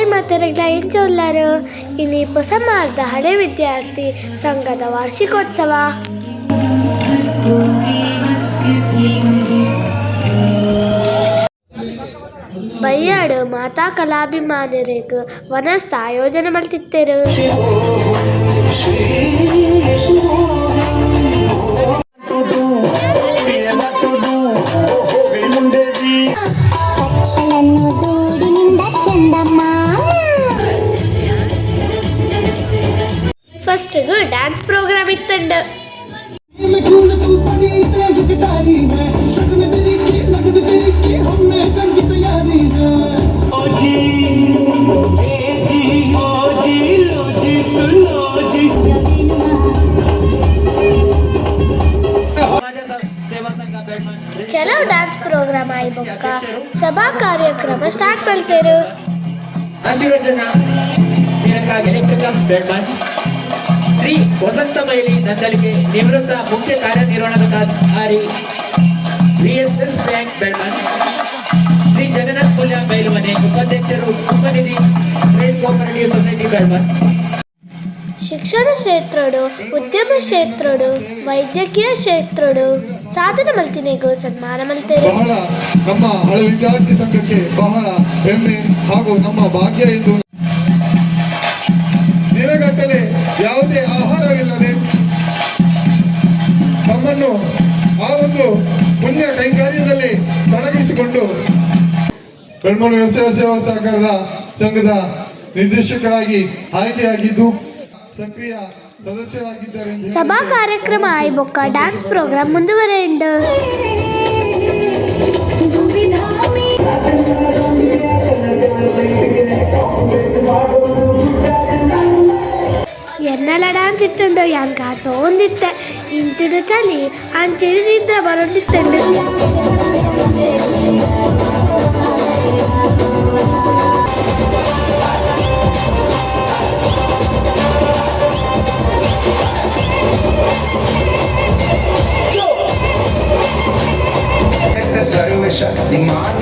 Hi ಮಾತರಗಳ ಎಂಚೊಲ್ಲರು ಇನಿ ಪೊಸಮಾರ್ದ ಹಳೆ ವಿದ್ಯಾರ್ಥಿ ಸಂಘದ ವಾರ್ಷಿಕೋತ್ಸವ ಬಯ್ಯಾಡು ಮಾತಾ ಕಲಾಭಿಮಾನಿರಿಗೆ ವನಸ್ಥ ಆಯೋಜನೆ ಮಾಡ್ತಿತ್ತೇರು है ಕೆಲವು ಡ್ಯಾನ್ಸ್ ಪ್ರೋಗ್ರಾಮ್ ಆಯ್ ಬೊಕ್ಕ ಸಭಾ ಕಾರ್ಯಕ್ರಮ ಸ್ಟಾರ್ಟ್ ಮಾಡ್ತೇರು ಆಶೀರ್ವಚನ ನಿನಗಾಗಿ ಎಲೆಕ್ಟ್ರಿಕಲ್ ಬೆಡ್ಮನ್ ಶ್ರೀ ವಸಂತ ಮೈಲಿ ನಂದಲಿಗೆ ನಿವೃತ್ತ ಮುಖ್ಯ ಕಾರ್ಯನಿರ್ವಹಣಾಧಿಕಾರಿ BSS S S bank Bella Shri Jagannath Pulya Bailumane ಉಪಾಧ್ಯಕ್ಷರು Upanidhi trade cooperative society Bella ಶಿಕ್ಷಣ ಕ್ಷೇತ್ರಡು ಉದ್ಯಮ ಕ್ಷೇತ್ರಡು ವೈದ್ಯಕೀಯ ಕ್ಷೇತ್ರಡು ಸಾಧನೆ ಮಲ್ತಿನಿಗೂ ಸನ್ಮಾನ ಮಲ್ತೇವೆ. ಬಹಳ ನಮ್ಮ ಹಳೆ ವಿದ್ಯಾರ್ಥಿ ಸಂಘಕ್ಕೆ ಬಹಳ ಹೆಮ್ಮೆ ಹಾಗೂ ನಮ್ಮ ಭಾಗ್ಯ ಎಂದು ದಿನಗಟ್ಟಲೆ ಯಾವುದೇ ಪುಣ್ಯ ಕೈಂಕರ್ಯದಲ್ಲಿ ತೊಡಗಿಸಿಕೊಂಡು ಬೆಳ್ಮೂರು ವ್ಯವಸಾಯ ಸೇವಾ ಸಹಕಾರದ ಸಂಘದ ನಿರ್ದೇಶಕರಾಗಿ ಆಯ್ಕೆಯಾಗಿದ್ದು ಸಕ್ರಿಯ ಸದಸ್ಯರಾಗಿದ್ದಾರೆ ಸಭಾ ಕಾರ್ಯಕ್ರಮ ಆಯ್ ಬೊಕ್ಕ ಡ್ಯಾನ್ಸ್ ಪ್ರೋಗ್ರಾಂ ಮುಂದುವರೆಯುಂಡು ನೆಲಡಾಂತಿತ್ತಂದು ಯಾಂಕ ತೋಂದಿತ್ತೆ ಇಂಚಿದ ಚಲಿ ಅಂಚಿಡಿದಿಂದ ಬರಂದಿತ್ತಂಡು ಸರ್ವಶಕ್ತಿ ಮಾತ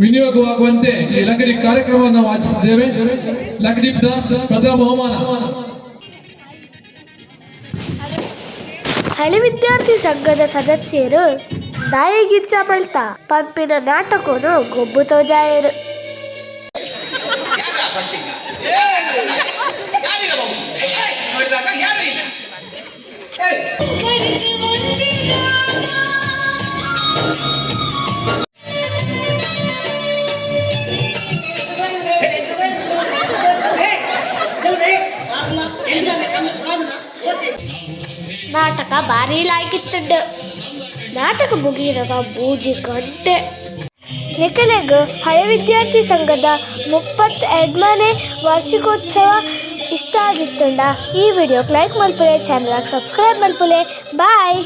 ವಿನಿಯೋಗವಾಗುವಂತೆ ಈ ಲಕಡಿ ಕಾರ್ಯಕ್ರಮವನ್ನು ನಾವು ಆಚರಿಸಿದ್ದೇವೆ ಲಕಡಿ ಪ್ರಥಮ ಬಹುಮಾನ ಹಳೆ ವಿದ್ಯಾರ್ಥಿ ಸಂಘದ ಸದಸ್ಯರು ದಾಯಗಿರ್ಜ ಮಲ್ತ ಪಂಪಿನ ನಾಟಕನು ಗೊಬ್ಬು ತೋಜಾಯರು ನಾಟಕ ಭಾರಿ ಲಾಯ್ಕಿತ್ತುಂಡು ನಾಟಕ ಮುಗಿಯಿರುವ ಬೂಜಿ ಗಂಟೆ. ನಿಖಲೆಗ ಹಳೆ ವಿದ್ಯಾರ್ಥಿ ಸಂಘದ ಮುಪ್ಪತ್ತು ಎರಡ್ಮನೆ ವಾರ್ಷಿಕೋತ್ಸವ ಇಷ್ಟ ಆಗಿತ್ತುಂಡ. ಈ ವಿಡಿಯೋಕ್ಕೆ ಲೈಕ್ ಮಲ್ಪುಲೆ ಚಾನಲ್ಗೆ ಸಬ್ಸ್ಕ್ರೈಬ್ ಮಲ್ಪುಲೆ. ಬಾಯ್